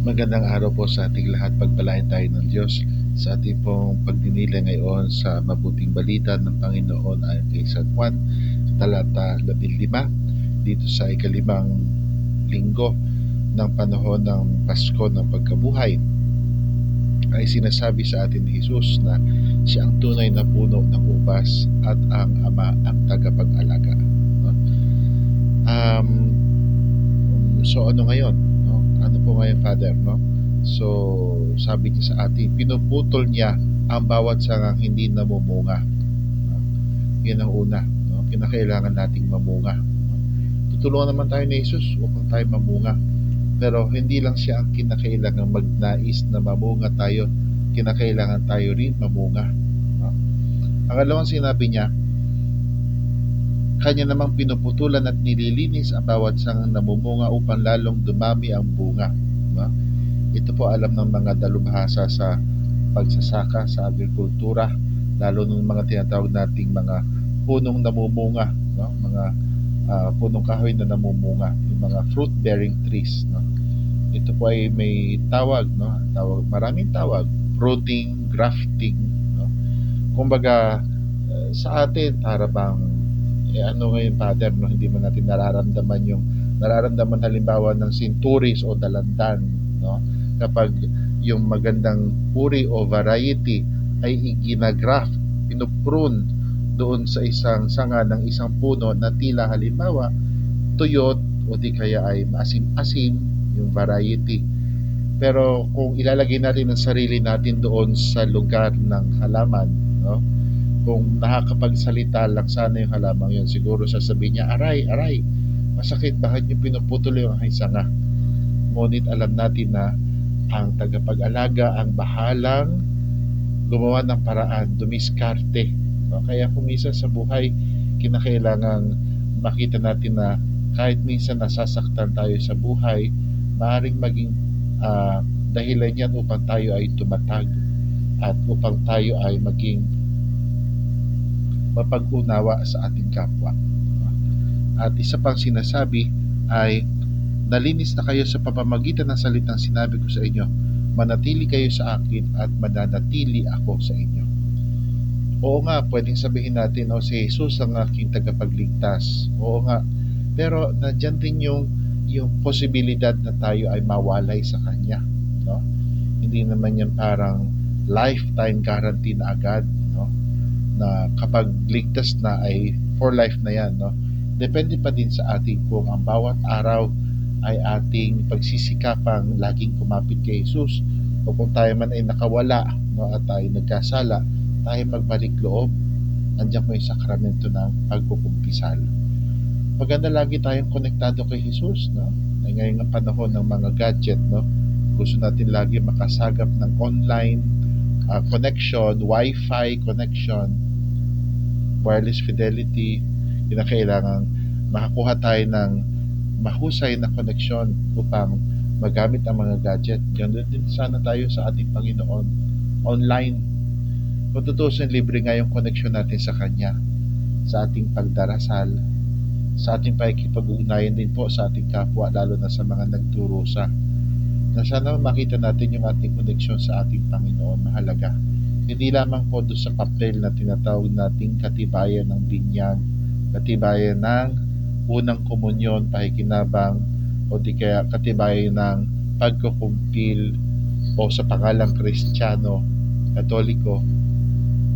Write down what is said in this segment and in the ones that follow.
Magandang araw po sa ating lahat. Pagpalain tayo ng Diyos sa ating pong pagdinila ngayon sa mabuting balita ng Panginoon ayon kay San Juan, talata 15, dito sa ikalimang linggo ng panahon ng Pasko ng Pagkabuhay ay sinasabi sa atin ni Jesus na siya ang tunay na puno ng upas at ang Ama ang tagapag-alaga. Um, so ano ngayon? No? Ano po ngayon, Father? No? So, sabi niya sa atin, pinuputol niya ang bawat sangang hindi namumunga. Yan ang una. No? Kinakailangan nating mamunga. Tutulungan naman tayo ni Jesus upang tayo mamunga. Pero hindi lang siya ang kinakailangan magnais na mamunga tayo. Kinakailangan tayo rin mamunga. No? Ang alawang sinabi niya, kanya namang pinuputulan at nililinis ang bawat sangang namumunga upang lalong dumami ang bunga. No? Ito po alam ng mga dalubhasa sa pagsasaka, sa agrikultura, lalo ng mga tinatawag nating mga punong namumunga, no? mga uh, punong kahoy na namumunga, yung mga fruit-bearing trees. No? Ito po ay may tawag, no? tawag maraming tawag, fruiting, grafting. No? Kumbaga, uh, sa atin, para bang eh ano ngayon father no? Hindi man natin nararamdaman yung nararamdaman halimbawa ng sinturis o dalandan no? Kapag yung magandang uri o variety ay ginagraft pinuprune doon sa isang sanga ng isang puno na tila halimbawa tuyot o di kaya ay maasim-asim yung variety. Pero kung ilalagay natin ang sarili natin doon sa lugar ng halaman no kung nakakapagsalita lang sana yung halamang yun, siguro sasabihin niya, aray, aray, masakit, bakit niyo pinuputol yung aking sanga? Ngunit alam natin na ang tagapag-alaga ang bahalang gumawa ng paraan, dumiskarte. No? Kaya kung minsan sa buhay, kinakailangan makita natin na kahit minsan nasasaktan tayo sa buhay, maaaring maging uh, dahilan yan upang tayo ay tumatag at upang tayo ay maging mapag-unawa sa ating kapwa. At isa pang sinasabi ay nalinis na kayo sa pamamagitan ng salitang sinabi ko sa inyo. Manatili kayo sa akin at mananatili ako sa inyo. Oo nga, pwedeng sabihin natin, o oh, si Jesus ang aking tagapagligtas. Oo nga, pero nandyan din yung, yung posibilidad na tayo ay mawalay sa Kanya. No? Hindi naman yan parang lifetime guarantee na agad na kapag ligtas na ay for life na yan no? Depende pa din sa ating kung ang bawat araw ay ating pagsisikapang laging kumapit kay Jesus o kung tayo man ay nakawala no, at tayo nagkasala tayo magbalik loob nandiyan po yung sakramento ng pagkukumpisal. Maganda lagi tayong konektado kay Jesus no? Ay ngayon ang panahon ng mga gadget no? Gusto natin lagi makasagap ng online uh, connection, Wi-Fi connection wireless fidelity, kinakailangan makakuha tayo ng mahusay na koneksyon upang magamit ang mga gadget. Ganun din sana tayo sa ating Panginoon online. Kung tutusin, libre nga yung koneksyon natin sa Kanya, sa ating pagdarasal, sa ating pakikipag-ugnayan din po sa ating kapwa, lalo na sa mga nagturusa. Na sana makita natin yung ating koneksyon sa ating Panginoon mahalaga hindi lamang po doon sa papel na tinatawag nating katibayan ng binyag, katibayan ng unang komunyon, pakikinabang, o di kaya katibayan ng pagkukumpil o sa pangalang kristyano, katoliko,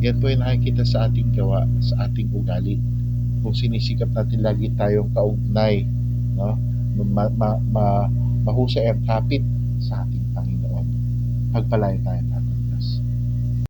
yan po yung nakikita sa ating gawa, sa ating ugali. Kung sinisikap natin lagi tayong kaugnay, no? ma, ma, ma, mahusay ang kapit sa ating Panginoon. Pagpalain tayo